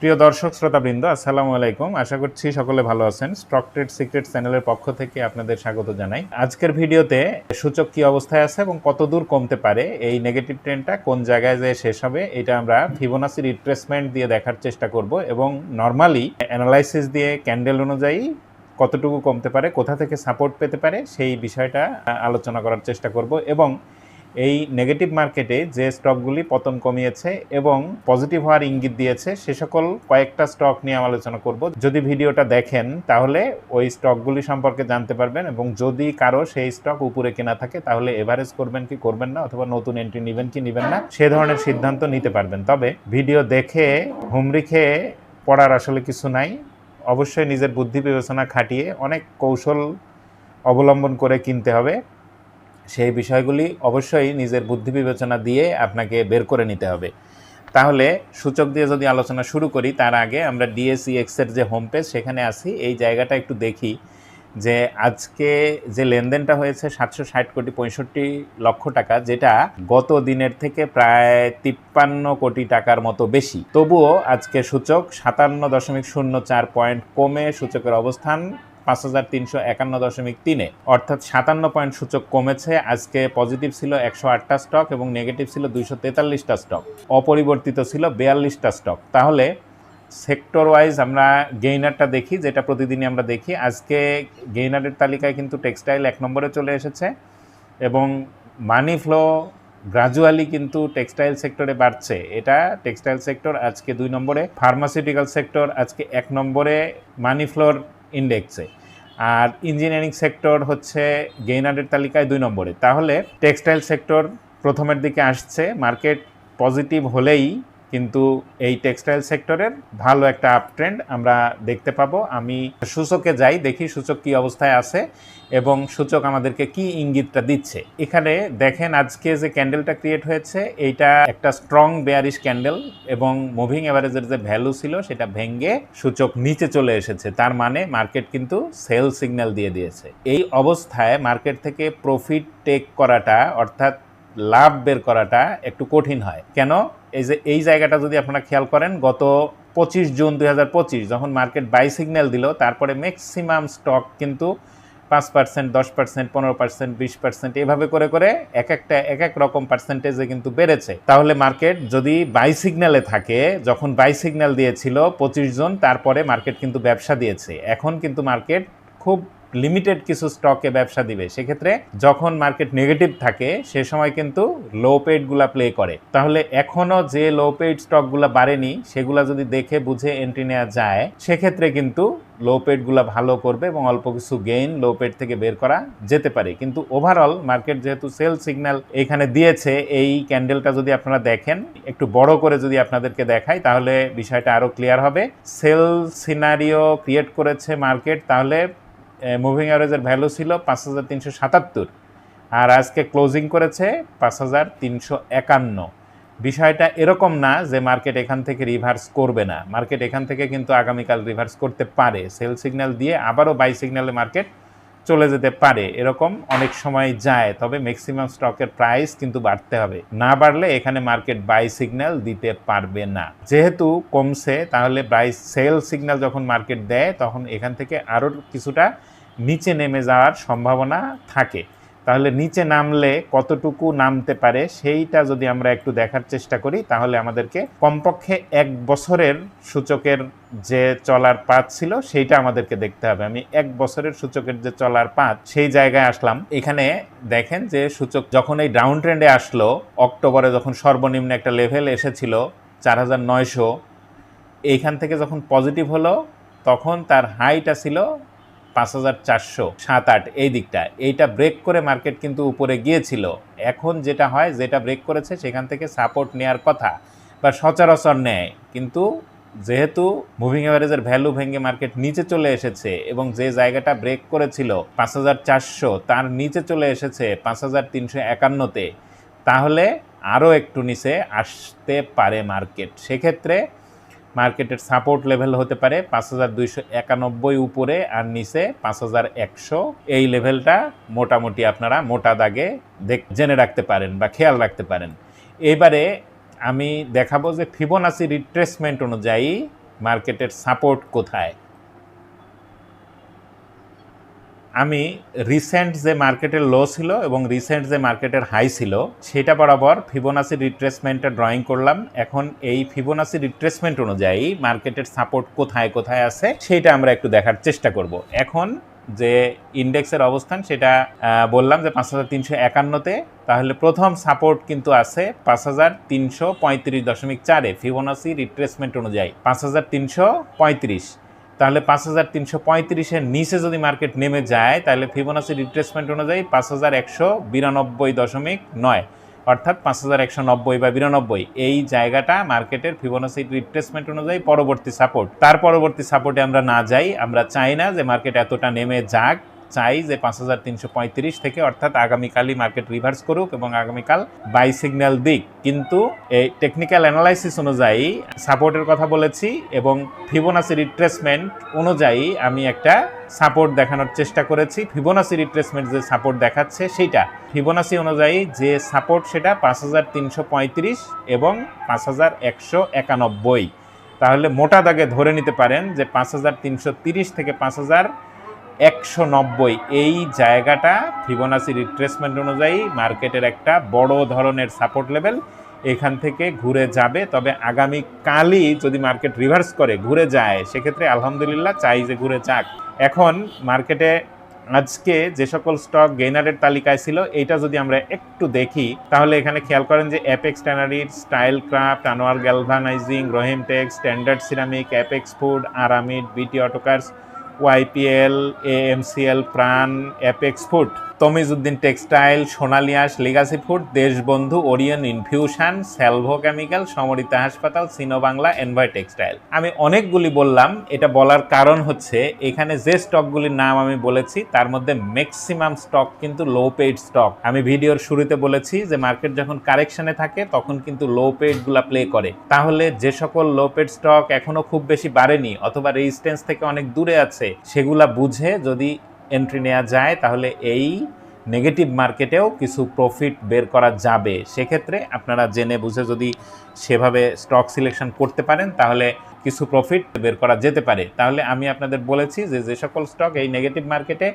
প্রিয় দর্শক, শ্রোতাবৃন্দ, আসসালামু আলাইকুম। আশা করছি সকলে ভালো আছেন। স্টক ট্রেড সিক্রেট চ্যানেলের পক্ষ থেকে আপনাদের স্বাগত জানাই। আজকের ভিডিওতে সূচক কি অবস্থায় আছে এবং কত দূর কমতে পারে, এই নেগেটিভ ট্রেন্ডটা কোন জায়গায় যে শেষ হবে, এটা আমরা ফিবোনাসি রিট্রেসমেন্ট দিয়ে দেখার চেষ্টা করব এবং নর্মালি অ্যানালাইসিস দিয়ে ক্যান্ডেল অনুযায়ী কতটুকু কমতে পারে, কোথা থেকে সাপোর্ট পেতে পারে, সেই বিষয়টা আলোচনা করার চেষ্টা করব এবং এই নেগেটিভ মার্কেটে যে স্টকগুলি পতন কমিয়েছে এবং পজিটিভ হওয়ার ইঙ্গিত দিয়েছে, সে সকল কয়েকটা স্টক নিয়ে আলোচনা করব। যদি ভিডিওটা দেখেন, তাহলে ওই স্টকগুলি সম্পর্কে জানতে পারবেন এবং যদি কারও সেই স্টক উপরে কেনা থাকে, তাহলে এভারেজ করবেন কি করবেন না অথবা নতুন এন্ট্রি নেবেন কি নেবেন না, সে ধরনের সিদ্ধান্ত নিতে পারবেন। তবে ভিডিও দেখে, হুমড়ি খেয়ে পড়ার আসলে কিছু নাই। অবশ্যই নিজের বুদ্ধি বিবেচনা খাটিয়ে অনেক কৌশল অবলম্বন করে কিনতে হবে। সেই বিষয়গুলি অবশ্যই নিজের বুদ্ধি বিবেচনা দিয়ে আপনাকে বের করে নিতে হবে। তাহলে সূচক দিয়ে যদি আলোচনা শুরু করি, তার আগে আমরা ডিএসইএক্স এর যে হোম পেজ সেখানে আসি। এই জায়গাটা একটু দেখি যে আজকে যে লেনদেনটা হয়েছে সাতশো ষাট কোটি পঁয়ষট্টি লক্ষ টাকা, যেটা গত দিনের থেকে প্রায় তিপ্পান্ন কোটি টাকার মতো বেশি। তবুও আজকে সূচক সাতান্ন দশমিক শূন্য চার পয়েন্ট কমে সূচকের অবস্থান পাঁচ হাজার তিনশো একান্ন দশমিক তিনে অর্থাৎ সাতান্ন পয়েন্ট সূচক কমেছে। আজকে পজিটিভ ছিল একশো আটটা স্টক এবং নেগেটিভ ছিল দুইশো তেতাল্লিশটা স্টক। অপরিবর্তিত ছিল বিয়াল্লিশটা স্টক। তাহলে সেক্টর ওয়াইজ আমরা গেইনারটা দেখি, যেটা প্রতিদিনই আমরা দেখি। আজকে গেইনারের তালিকায় কিন্তু টেক্সটাইল এক নম্বরে চলে এসেছে এবং মানি ফ্লো গ্রাজুয়ালি কিন্তু টেক্সটাইল সেক্টরে বাড়ছে। এটা টেক্সটাইল সেক্টর আজকে দুই নম্বরে, ফার্মাসিউটিক্যাল সেক্টর আজকে এক নম্বরে, মানি ফ্লোর ইন্ডেক্সে আর ইঞ্জিনিয়ারিং সেক্টর হচ্ছে গেইনারের তালিকায় দুই নম্বরে। তাহলে টেক্সটাইল সেক্টর প্রথমের দিকে আসছে। মার্কেট পজিটিভ হলেই কিন্তু এই টেক্সটাইল সেক্টরের ভালো একটা আপ ট্রেন্ড আমরা দেখতে পাবো। আমি সূচকে যাই, দেখি সূচক কি অবস্থায় আছে এবং সূচক আমাদেরকে কি ইঙ্গিতটা দিচ্ছে। এখানে দেখেন আজকে যে ক্যান্ডেলটা ক্রিয়েট হয়েছে, এইটা একটা স্ট্রং বেয়ারিশ ক্যান্ডেল এবং মুভিং অ্যাভারেজের যে ভ্যালু ছিল, সেটা ভেঙে সূচক নিচে চলে এসেছে। তার মানে মার্কেট কিন্তু সেল সিগন্যাল দিয়ে দিয়েছে। এই অবস্থায় মার্কেট থেকে প্রফিট টেক করাটা, অর্থাৎ লাভ বের করাটা একটু কঠিন হয়। কেন? এই যে, এই জায়গাটা যদি আপনারা খেয়াল করেন, গত পঁচিশ জুন দু হাজার পঁচিশ, যখন মার্কেট বাই সিগন্যাল দিল, তারপরে ম্যাক্সিমাম স্টক কিন্তু পাঁচ পার্সেন্ট, দশ পার্সেন্ট, পনেরো পার্সেন্ট, বিশ পার্সেন্ট, এভাবে করে করে এক একটা, এক এক রকম পার্সেন্টেজে কিন্তু বেড়েছে। তাহলে মার্কেট যদি বাই সিগন্যালে থাকে, যখন বাই সিগন্যাল দিয়েছিল পঁচিশ জন, তারপরে মার্কেট কিন্তু ব্যবসা দিয়েছে। এখন কিন্তু মার্কেট খুব লিমিটেড কিছু স্টকে ব্যবসা দিবে, সেক্ষেত্রে যখন মার্কেট নেগেটিভ থাকে, সে সময় কিন্তু লো পেডগুলা প্লে করে। তাহলে এখনও যে লো পেড স্টকগুলা বাড়েনি, সেগুলা যদি দেখে, বুঝে এন্ট্রি নেওয়া যায়, সেক্ষেত্রে কিন্তু লো পেডগুলা ভালো করবে এবং অল্প কিছু গেইন লো পেড থেকে বের করা যেতে পারে। কিন্তু ওভারঅল মার্কেট যেহেতু সেল সিগন্যাল এখানে দিয়েছে, এই ক্যান্ডেলটা যদি আপনারা দেখেন, একটু বড় করে যদি আপনাদেরকে দেখাই, তাহলে বিষয়টা আরও ক্লিয়ার হবে। সেল সিনারিও ক্রিয়েট করেছে মার্কেট তাহলে মুভিং অ্যাভারেজের ভ্যালু ছিল পাঁচ হাজার তিনশো সাতাত্তর। আর আজকে ক্লোজিং করেছে পাঁচ হাজার তিনশো একান্ন। বিষয়টা এরকম না যে মার্কেট এখান থেকে রিভার্স করবে না। মার্কেট এখান থেকে কিন্তু আগামীকাল রিভার্স করতে পারে। সেল সিগন্যাল দিয়ে আবারও বাই সিগন্যালে মার্কেট চলে যেতে পারে। এরকম অনেক সময় যায়, তবে ম্যাক্সিমাম স্টকের প্রাইস কিন্তু বাড়তে হবে। না বাড়লে এখানে মার্কেট বাই সিগন্যাল দিতে পারবে না। যেহেতু কমছে, তাহলে বাই সেল সিগন্যাল যখন মার্কেট দেয়, তখন এখান থেকে আরও কিছুটা নিচে নেমে যাওয়ার সম্ভাবনা থাকে। তাহলে নিচে নামলে কতটুকু নামতে পারে সেইটা যদি আমরা একটু দেখার চেষ্টা করি, তাহলে আমাদেরকে কমপক্ষে এক বছরের সূচকের যে চলার পাত ছিল সেইটা আমাদেরকে দেখতে হবে। আমি এক বছরের সূচকের যে চলার পাত সেই জায়গায় আসলাম। এখানে দেখেন যে সূচক যখন এই ডাউন ট্রেন্ডে আসলো, অক্টোবরে যখন সর্বনিম্ন একটা লেভেল এসেছিল চার হাজার নয়শো, এইখান থেকে যখন পজিটিভ হলো, তখন তার হাইটা ছিল পাঁচ হাজার চারশো, সাত আট, এই দিকটা। এইটা ব্রেক করে মার্কেট কিন্তু উপরে গিয়েছিল। এখন যেটা হয়, যেটা ব্রেক করেছে, সেখান থেকে সাপোর্ট নেওয়ার কথা বা সচরাচর নেয়। কিন্তু যেহেতু মুভিং অ্যাভারেজের ভ্যালু ভেঙে মার্কেট নিচে চলে এসেছে এবং যে জায়গাটা ব্রেক করেছিল পাঁচ হাজার চারশো, তার নিচে চলে এসেছে পাঁচ হাজার তিনশো একান্নতে, তাহলে আরও একটু নিচে আসতে পারে মার্কেট সেক্ষেত্রে মার্কেটের সাপোর্ট লেভেল হতে পারে পাঁচ হাজার দুইশো একানব্বই উপরে আর নিচে পাঁচ হাজার একশো। এই লেভেলটা মোটামুটি আপনারা মোটা দাগে দেখ জেনে রাখতে পারেন বা খেয়াল রাখতে পারেন। এবারে আমি দেখাবো যে ফিবোনাসি রিট্রেসমেন্ট অনুযায়ী মার্কেটের সাপোর্ট কোথায়। আমি রিসেন্ট যে মার্কেটের লো ছিল এবং রিসেন্ট যে মার্কেটের হাই ছিল, সেটা বরাবর ফিবোনাসি রিট্রেসমেন্টটা ড্রয়িং করলাম। এখন এই ফিবোনাসি রিট্রেসমেন্ট অনুযায়ী মার্কেটের সাপোর্ট কোথায় কোথায় আছে, সেটা আমরা একটু দেখার চেষ্টা করব। এখন যে ইন্ডেক্সের অবস্থান, সেটা বললাম যে পাঁচ হাজার তিনশো একান্নতে, তাহলে প্রথম সাপোর্ট কিন্তু আছে পাঁচ হাজার তিনশো পঁয়ত্রিশ দশমিক চারে ফিবোনাসি রিট্রেসমেন্ট অনুযায়ী। পাঁচ হাজার তিনশো পঁয়ত্রিশ। তাহলে পাঁচ হাজার তিনশো পঁয়ত্রিশের নিচে যদি মার্কেট নেমে যায়, তাহলে ফিবোনাসি রিপ্লেসমেন্ট অনুযায়ী পাঁচ হাজার একশো বিরানব্বই দশমিক নয়। অর্থাৎ পাঁচ হাজার একশো নব্বই বা বিরানব্বই। এই জায়গাটা মার্কেটের ফিবোনাসি রিপ্লেসমেন্ট অনুযায়ী পরবর্তী সাপোর্ট তার পরবর্তী সাপোর্টে আমরা না যাই, আমরা চাই না যে মার্কেট এতটা নেমে যাক। চাই যে পাঁচ হাজার তিনশো পঁয়ত্রিশ থেকে অর্থাৎ আগামীকালই মার্কেট রিভার্স করুক এবং আগামীকাল বাই সিগন্যাল দিক। কিন্তু এই টেকনিক্যাল অ্যানালাইসিস অনুযায়ী সাপোর্টের কথা বলেছি এবং ফিবোনাসি রিট্রেসমেন্ট অনুযায়ী আমি একটা সাপোর্ট দেখানোর চেষ্টা করেছি। ফিবোনাসি রিট্রেসমেন্ট যে সাপোর্ট দেখাচ্ছে সেইটা। ফিবোনাসি অনুযায়ী যে সাপোর্ট সেটা পাঁচ হাজার তিনশো পঁয়ত্রিশ এবং পাঁচ হাজার একশো একানব্বই। তাহলে মোটা দাগে ধরে নিতে পারেন যে পাঁচ হাজার তিনশো তিরিশ থেকে পাঁচ হাজার একশো নব্বই। এই জায়গাটা ফিবোনাসি রিট্রেসমেন্ট অনুযায়ী মার্কেটের একটা বড় ধরনের সাপোর্ট লেভেল এখান থেকে ঘুরে যাবে। তবে আগামী কালই যদি মার্কেট রিভার্স করে, ঘুরে যায়, সেক্ষেত্রে আলহামদুলিল্লাহ চাই যে ঘুরে যাক। এখন মার্কেটে আজকে যে সকল স্টক গেইনারের তালিকায় ছিল, এইটা যদি আমরা একটু দেখি, তাহলে এখানে খেয়াল করেন যে Apex ট্যানারির Style Craft Anwar Galvanizing Rahim Standard Ceramic Apex Food Aramit বিটি Autocars YPL AMCL Pran Apex Food Tamijuddin Textile সোনালিয়াস Legacy Food, Deshbandhu, Orion, Infusion Salvo Chemical, Samorita হাসপাতাল সিনো বাংলা এনভাই টেক্সটাইল। আমি অনেকগুলি বললাম, এটা বলার কারণ হচ্ছে, এখানে যে স্টকগুলির নাম আমি বলেছি, তার মধ্যে ম্যাক্সিমাম স্টক কিন্তু লো পেইড স্টক আমি ভিডিওর শুরুতে বলেছি যে মার্কেট যখন কারেকশনে থাকে, তখন কিন্তু লো পেইডগুলা প্লে করে। তাহলে যে সকল লো পেড স্টক এখনও খুব বেশি বাড়েনি, অথবা রেজিস্ট্যান্স থেকে অনেক দূরে আছে, সেগুলা বুঝে যদি এন্ট্রি নেওয়া যায়, তাহলে এই নেগেটিভ মার্কেটেও কিছু প্রফিট বের করা যাবে। সেক্ষেত্রে আপনারা জেনে বুঝে যদি সেভাবে স্টক সিলেকশন করতে পারেন, তাহলে কিছু প্রফিট বের করা যেতে পারে। তাহলে আমি আপনাদের বলেছি যে যে সকল স্টক এই নেগেটিভ মার্কেটে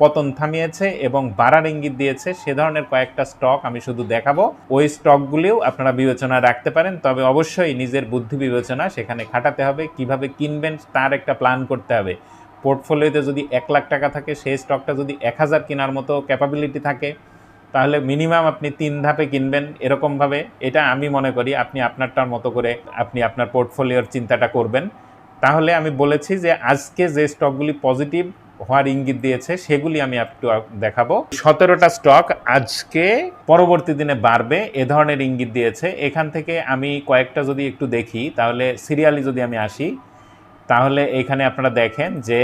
পতন থামিয়েছে এবং বাড়ার ইঙ্গিত দিয়েছে, সে ধরনের কয়েকটা স্টক আমি শুধু দেখাবো। ওই স্টকগুলিও আপনারা বিবেচনা রাখতে পারেন, তবে অবশ্যই নিজের বুদ্ধি বিবেচনা সেখানে খাটাতে হবে, কীভাবে কিনবেন তার একটা প্ল্যান করতে হবে। পোর্টফোলিওতে যদি এক লাখ টাকা থাকে, সেই স্টকটা যদি এক হাজার কেনার মতো ক্যাপাবিলিটি থাকে, তাহলে মিনিমাম আপনি তিন ধাপে কিনবেন এরকমভাবে। এটা আমি মনে করি আপনি আপনারটার মতো করে আপনি আপনার পোর্টফোলিওর চিন্তাটা করবেন। তাহলে আমি বলেছি যে আজকে যে স্টকগুলি পজিটিভ হওয়ার ইঙ্গিত দিয়েছে, সেগুলি আমি একটু দেখাবো। সতেরোটা স্টক আজকে পরবর্তী দিনে বাড়বে, এ ধরনের ইঙ্গিত দিয়েছে। এখান থেকে আমি কয়েকটা যদি একটু দেখি, তাহলে সিরিয়ালি যদি আমি আসি তাহলে এখানে আপনারা দেখেন যে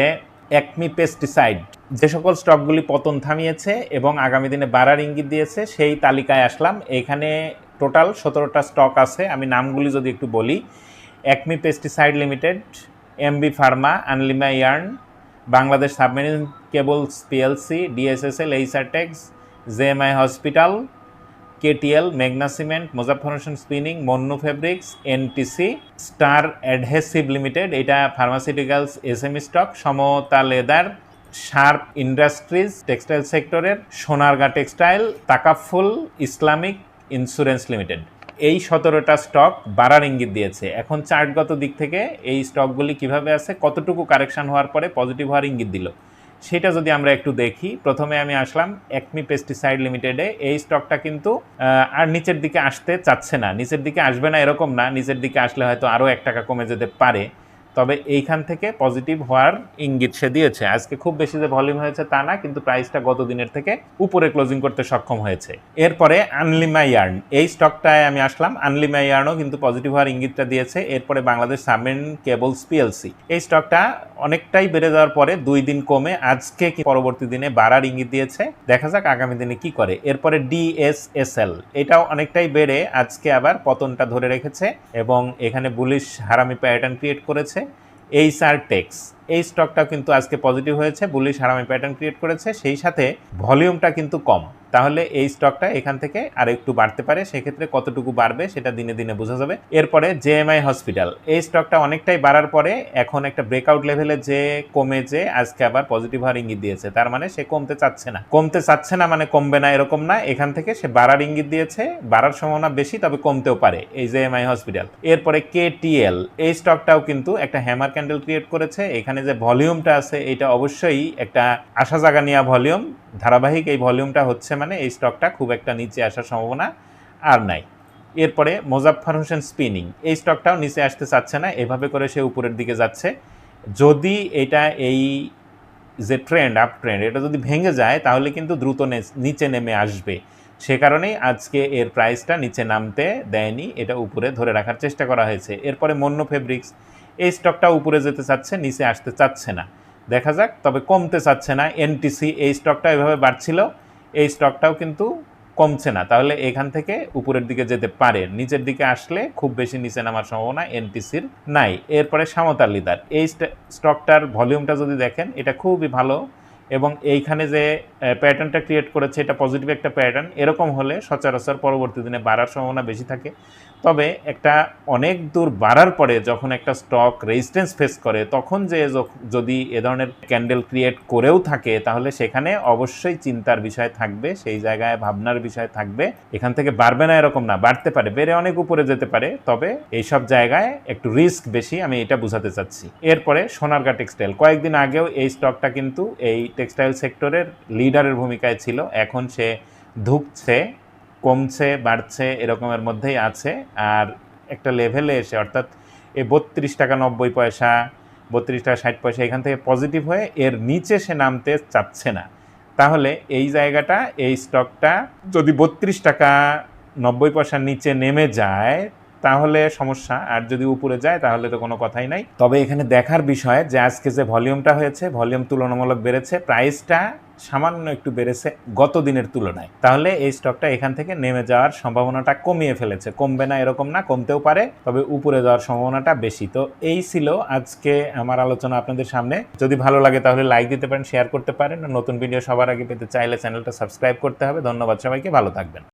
একমি পেস্টিসাইড যে সকল স্টকগুলি পতন থামিয়েছে এবং আগামী দিনে বাড়ার ইঙ্গিত দিয়েছে, সেই তালিকায় আসলাম। এখানে টোটাল সতেরোটা স্টক আছে। আমি নামগুলি যদি একটু বলি, ACME Pesticide Limited MB Pharma, Unlima Yarn, Bangladesh Submarine Cables PLC, DSSL, এইসারটেক্স, JMI Hospital KTL, মেঘনা Cement Muzaffar Hossain Spinning, Monno Fabrics, NTC, Star Adhesive Limited, এটা Pharmaceuticals SME stock Samata Leather Sharp Industries textile সেক্টরের Sonargaon Textile Takaful Islamic Insurance Limited এই সতেরোটা stock বাড়ার ইঙ্গিত দিয়েছে। এখন চার্টগত দিক থেকে এই স্টকগুলি কীভাবে আছে, কতটুকু কারেকশন হওয়ার পরে পজিটিভ হওয়ার ইঙ্গিত দিল। সেটা যদি আমরা একটু দেখি, প্রথমে আমি আসলাম একমি পেস্টিসাইড লিমিটেডে। এই স্টকটা কিন্তু আর নিচের দিকে আসতে চাচ্ছে না। নিচের দিকে আসবে না এরকম না, নিচের দিকে আসলে হয়তো আরও এক টাকা কমে যেতে পারে। তবে এইখান থেকে পজিটিভ হওয়ার ইঙ্গিত সে দিয়েছে। আজকে খুব বেশি যে ভলিউম হয়েছে তা না, কিন্তু প্রাইসটা গত দিনের থেকে উপরে ক্লোজিং করতে সক্ষম হয়েছে। এরপরে আনলিমা ইয়ার্ন এই স্টকটায় আমি আসলাম। আনলিমা ইয়ার্নও কিন্তু পজিটিভ হওয়ার ইঙ্গিতটা দিয়েছে। এরপরে বাংলাদেশ সাবমেরিন কেবলস পিএলসি এই স্টকটা অনেকটাই বেড়ে যাওয়ার পরে দুই দিন কমে আজকে কি পরবর্তী দিনে বাড়ার ইঙ্গিত দিয়েছে। দেখা যাক আগামী দিনে কি করে। এরপরে ডিএসএসএল এটাও অনেকটাই বেড়ে আজকে আবার পতনটা ধরে রেখেছে এবং এখানে বুলিশ হারামি প্যাটার্ন ক্রিয়েট করেছে। এইচআর টেক্স এই স্টকটাও কিন্তু আজকে পজিটিভ হয়েছে বুলিশ হারামি প্যাটার্ন ক্রিয়েট করেছে, সেই সাথে ভলিউমটা কিন্তু কম। তাহলে এই স্টকটা এখান থেকে আর একটু বাড়তে পারে, সেক্ষেত্রে কতটুকু বাড়বে সেটা দিনে দিনে বোঝা যাবে। এরপরে জেএমআই হসপিটাল এই স্টকটা অনেকটাই বাড়ার পরে এখন একটা ব্রেকআউট লেভেলে যে কমে যে আজকে আবার পজিটিভ হওয়ার ইঙ্গিত দিয়েছে, তার মানে সে কমতে চাচ্ছে না। কমতে চাচ্ছে না মানে কমবে না এরকম না, এখান থেকে সে বাড়ার ইঙ্গিত দিয়েছে, বাড়ার সম্ভাবনা বেশি, তবে কমতেও পারে এই জেএমআই হসপিটাল এরপরে কেটিএল এই স্টকটাও কিন্তু একটা হ্যামার ক্যান্ডেল ক্রিয়েট করেছে, এখানে যে ভলিউমটা আছে এটা অবশ্যই একটা আশা জাগা নেওয়া ভলিউম। ধারাবাহিক এই ভলিউমটা হচ্ছে মানে এই স্টকটা খুব একটা নিচে আসার সম্ভাবনা আর নাই। এরপরে মোজাফফর হোসেন স্পিনিং, এই স্টকটাও নিচে আসতে চাচ্ছে না, এভাবে করে সে উপরের দিকে যাচ্ছে। যদি এটা এই যে ট্রেন্ড আপ ট্রেন্ড এটা যদি ভেঙে যায়, তাহলে কিন্তু দ্রুত নিচে নেমে আসবে। সে কারণেই আজকে এর প্রাইসটা নিচে নামতে দেয়নি, এটা উপরে ধরে রাখার চেষ্টা করা হয়েছে। এরপরে মন্য ফেব্রিক্স এই স্টকটা উপরে যেতে চাচ্ছে, নিচে আসতে চাচ্ছে না। দেখা যাক, তবে কমতে চাচ্ছে না। এনটিসি এই স্টকটা এভাবে বাড়ছিল, এই স্টকটাও কিন্তু কমছে না। তাহলে এখান থেকে উপরের দিকে যেতে পারে। নিচের দিকে আসলে খুব বেশি নিচে নামার সম্ভাবনা এনটিসির নাই। এরপরে সামতার লিদার। এই স্ট- স্টকটার ভলিউমটা যদি দেখেন, এটা খুবই ভালো এবং এইখানে যে প্যাটার্নটা ক্রিয়েট করেছে, এটা পজিটিভ একটা প্যাটার্ন এরকম হলে সচরাচর পরবর্তী দিনে বাড়ার সম্ভাবনা বেশি থাকে। তবে একটা অনেক দূর বাড়ার পরে যখন একটা স্টক রেজিস্ট্যান্স ফেস করে, তখন যে যদি এ ধরনের ক্যান্ডেল ক্রিয়েট করেও থাকে, তাহলে সেখানে অবশ্যই চিন্তার বিষয় থাকবে, সেই জায়গায় ভাবনার বিষয় থাকবে। এখান থেকে বাড়বে না এরকম না, বাড়তে পারে, বেড়ে অনেক উপরে যেতে পারে, তবে এইসব জায়গায় একটু রিস্ক বেশি আমি এটা বোঝাতে চাচ্ছি। এরপরে সোনারগা টেক্সটাইল কয়েকদিন আগেও এই স্টকটা কিন্তু এই টেক্সটাইল সেক্টরের লিডারের ভূমিকায় ছিল, এখন সে ধুকছে। কমছে, বাড়ছে, এরকমের মধ্যেই আছে। আর একটা লেভেলে এসে, অর্থাৎ এই বত্রিশ টাকা নব্বই পয়সা, বত্রিশ টাকা ষাট পয়সা এখান থেকে পজিটিভ হয়ে এর নিচে সে নামতে চাচ্ছে না। তাহলে এই জায়গাটা, এই স্টকটা যদি বত্রিশ টাকা নব্বই পয়সার নিচে নেমে যায়, তাহলে সমস্যা। আর যদি উপরে যায়, তাহলে তো কোনো কথাই নাই। তবে এখানে দেখার বিষয় যে আজকে যে ভলিউমটা হয়েছে ভলিউম তুলনামূলক বেড়েছে প্রাইসটা সামান্য একটু বেড়েছে গত দিনের তুলনায়। তাহলে এই স্টকটা এখান থেকে নেমে যাওয়ার সম্ভাবনাটা কমিয়ে ফেলেছে। কমবে না এরকম না, কমতেও পারে, তবে উপরে যাওয়ার সম্ভাবনাটা বেশি। তো এই ছিল আজকে আমার আলোচনা আপনাদের সামনে। যদি ভালো লাগে তাহলে লাইক দিতে পারেন শেয়ার করতে পারেন। নতুন ভিডিও সবার আগে পেতে চাইলে চ্যানেলটা সাবস্ক্রাইব করতে হবে। ধন্যবাদ সবাইকে, ভালো থাকবেন।